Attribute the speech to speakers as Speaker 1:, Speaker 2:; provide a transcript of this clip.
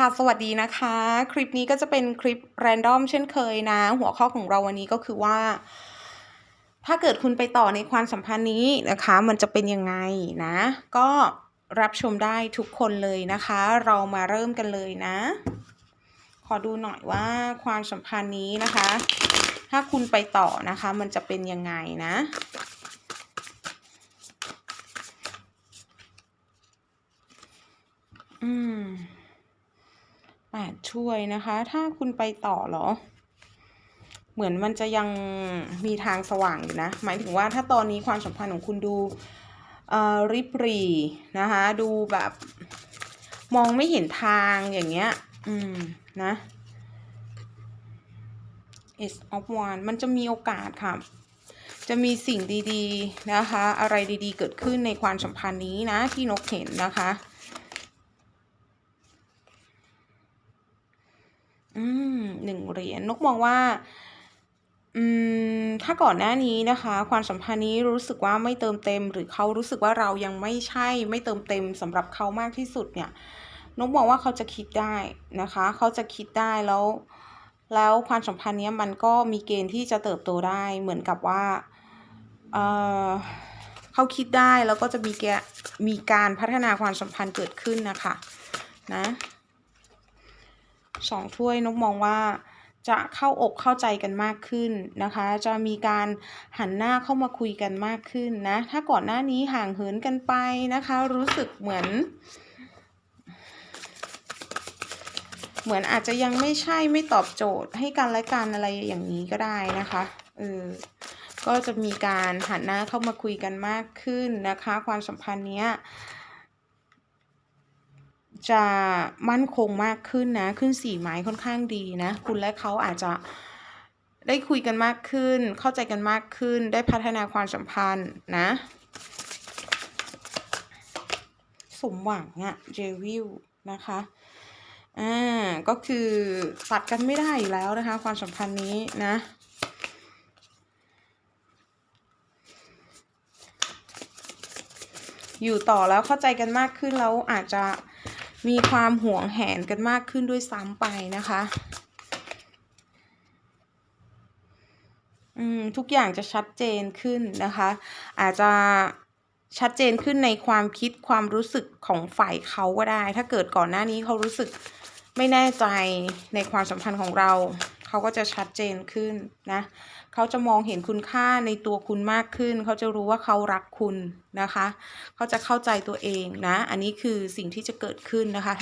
Speaker 1: ค่ะสวัสดีนะคะ คลิปนี้ก็จะเป็นคลิปแรนดอมเช่นเคยนะ หัวข้อของเราวันนี้ก็คือว่า ถ้าเกิดคุณไปต่อในความสัมพันธ์นี้นะคะ มันจะเป็นยังไงนะ ก็รับชมได้ทุกคนเลยนะคะ เรามาเริ่มกันเลยนะ ขอดูหน่อยว่าความสัมพันธ์นี้นะคะ ถ้าคุณไปต่อนะคะ มันจะเป็นยังไงนะอืม แปดช่วยนะคะ ถ้าคุณไปต่อเหรอ เหมือนมันจะยังมีทางสว่างอยู่นะ หมายถึงว่าถ้าตอนนี้ความสัมพันธ์ของคุณดูริบรีนะคะ ดูแบบมองไม่เห็นทางอย่างเงี้ย อืม นะ Ace of Wands มันจะมีโอกาสค่ะ จะมีสิ่งดี ๆ นะคะ อะไรดี ๆ เกิดขึ้นในความสัมพันธ์นี้นะ ที่นกเห็นนะคะ อืม หนึ่งเหรียญนกมองว่าอืมถ้าก่อนหน้านี้นะคะ ความสัมพันธ์นี้รู้สึกว่าไม่เติมเต็ม หรือเขารู้สึกว่าเรายังไม่ใช่ไม่เติมเต็มสำหรับเขามากที่สุดเนี่ยนกมองว่าเขาจะคิดได้นะคะ เขาจะคิดได้แล้ว แล้วความสัมพันธ์นี้มันก็มีเกณฑ์ที่จะเติบโตได้เหมือนกับว่าเออเขาคิดได้แล้วก็จะมีแกมีการพัฒนาความสัมพันธ์เกิดขึ้นนะคะนะ สองถ้วยนกมองว่าจะเข้าอกเข้าใจกันมากขึ้นนะคะ จะมีการหันหน้าเข้ามาคุยกันมากขึ้นนะ ถ้าก่อนหน้านี้ห่างเหินกันไปนะคะ รู้สึกเหมือน เหมือนอาจจะยังไม่ใช่ไม่ตอบโจทย์ให้กันและกันอะไรอย่างนี้ก็ได้นะคะเออก็จะมีการหันหน้าเข้ามาคุยกันมากขึ้นนะคะ ความสัมพันธ์เนี้ย จะมั่นคงมากขึ้นนะ ขึ้นสี่ไม้ค่อนข้างดีนะ คุณและเขาอาจจะได้คุยกันมากขึ้น เข้าใจกันมากขึ้น ได้พัฒนาความสัมพันธ์นะ สมหวังอะเจวิลนะคะ อ่า ก็คือตัดกันไม่ได้อยู่แล้วนะคะ ความสัมพันธ์นี้นะอยู่ต่อแล้วเข้าใจกันมากขึ้นแล้วอาจจะ มีความห่วงแหนกันมากขึ้นด้วยซ้ำไปนะคะอืมทุกอย่างจะชัดเจนขึ้นนะคะ อาจจะชัดเจนขึ้นในความคิดความรู้สึกของฝ่ายเขาก็ได้ ถ้าเกิดก่อนหน้านี้เขารู้สึกไม่แน่ใจในความสัมพันธ์ของเรา เขาก็จะชัดเจนขึ้นนะเขาจะมองเห็นคุณค่าในตัวคุณมากขึ้น เขาจะรู้ว่าเขารักคุณนะคะ เขาจะเข้าใจตัวเองนะ อันนี้คือสิ่งที่จะเกิดขึ้นนะคะ